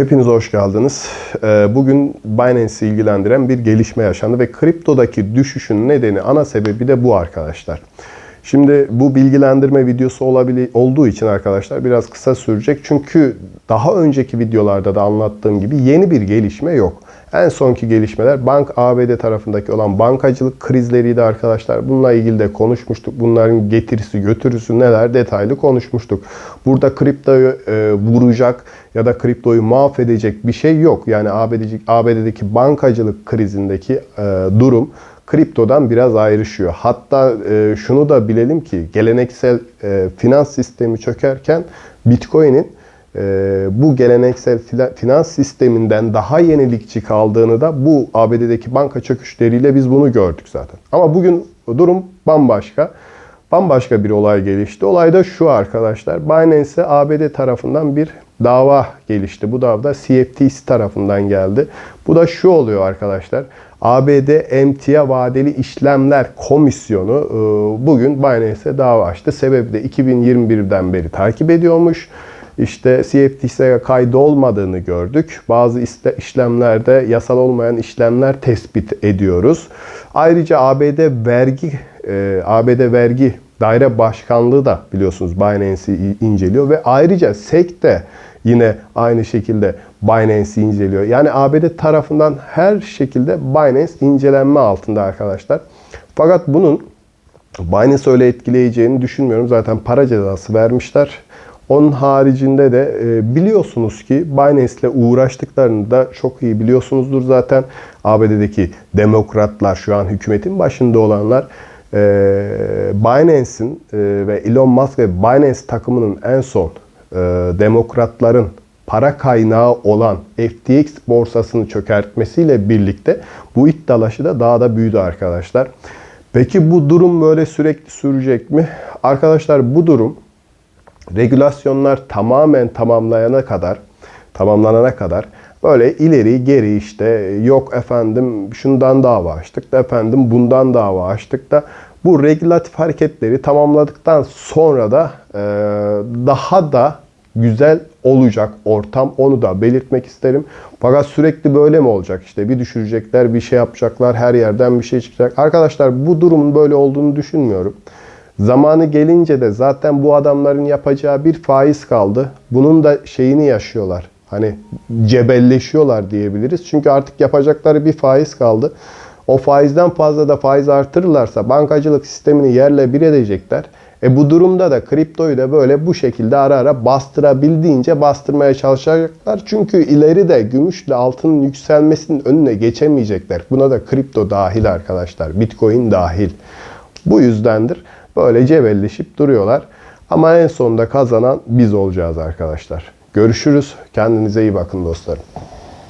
Hepiniz hoş geldiniz. Ee, Bugün Binance'i ilgilendiren bir gelişme yaşandı ve kriptodaki düşüşün nedeni, ana sebebi de bu arkadaşlar. Şimdi bu bilgilendirme videosu olabili olduğu için arkadaşlar biraz kısa sürecek. Çünkü daha önceki videolarda da anlattığım gibi yeni bir gelişme yok. En sonki gelişmeler Bank ABD tarafındaki olan bankacılık krizleriydi arkadaşlar. Bununla ilgili de konuşmuştuk. Bunların getirisi götürüsü neler detaylı konuşmuştuk. Burada kriptoyu e, vuracak ya da kriptoyu mahvedecek bir şey yok. Yani ABD'deki, bankacılık krizindeki e, durum kriptodan biraz ayrışıyor. Hatta e, şunu da bilelim ki geleneksel e, finans sistemi çökerken Bitcoin'in e, bu geleneksel finans sisteminden daha yenilikçi kaldığını da bu ABD'deki banka çöküşleriyle biz bunu gördük zaten. Ama bugün durum bambaşka. Bambaşka bir olay gelişti. Olay da şu arkadaşlar. Binance'e ABD tarafından bir dava gelişti. Bu dava CFTC tarafından geldi. Bu da şu oluyor arkadaşlar. ABD Emtia Vadeli İşlemler Komisyonu e, bugün Binance'e dava açtı. Sebebi de 2021'den beri takip ediyormuş. İşte CFTC'ye kaydı olmadığını gördük. Bazı işlemlerde yasal olmayan işlemler tespit ediyoruz. Ayrıca ABD vergi e, ABD vergi daire başkanlığı da biliyorsunuz Binance'i inceliyor ve ayrıca SEC de yine aynı şekilde Binance'i inceliyor. Yani ABD tarafından her şekilde Binance incelenme altında arkadaşlar. Fakat bunun Binance öyle etkileyeceğini düşünmüyorum. Zaten para cezası vermişler. Onun haricinde de e, biliyorsunuz ki Binance ile uğraştıklarını da çok iyi biliyorsunuzdur zaten. ABD'deki demokratlar şu an hükümetin başında olanlar e, Binance'in e, ve Elon Musk ve Binance takımının en son demokratların para kaynağı olan FTX borsasını çökertmesiyle birlikte bu it da daha da büyüdü arkadaşlar. Peki bu durum böyle sürekli sürecek mi? Arkadaşlar bu durum regülasyonlar tamamen tamamlayana kadar, tamamlanana kadar böyle ileri geri işte yok efendim şundan dava açtık da efendim bundan dava açtık da bu regülatif hareketleri tamamladıktan sonra da e, daha da güzel olacak ortam onu da belirtmek isterim. Fakat sürekli böyle mi olacak? İşte bir düşürecekler, bir şey yapacaklar, her yerden bir şey çıkacak. Arkadaşlar bu durumun böyle olduğunu düşünmüyorum. Zamanı gelince de zaten bu adamların yapacağı bir faiz kaldı. Bunun da şeyini yaşıyorlar. Hani cebelleşiyorlar diyebiliriz. Çünkü artık yapacakları bir faiz kaldı. O faizden fazla da faiz artırırlarsa bankacılık sistemini yerle bir edecekler. E bu durumda da kriptoyu da böyle bu şekilde ara ara bastırabildiğince bastırmaya çalışacaklar. Çünkü ileride gümüşle altının yükselmesinin önüne geçemeyecekler. Buna da kripto dahil arkadaşlar. Bitcoin dahil. Bu yüzdendir. Böyle cebelleşip duruyorlar. Ama en sonunda kazanan biz olacağız arkadaşlar. Görüşürüz. Kendinize iyi bakın dostlarım.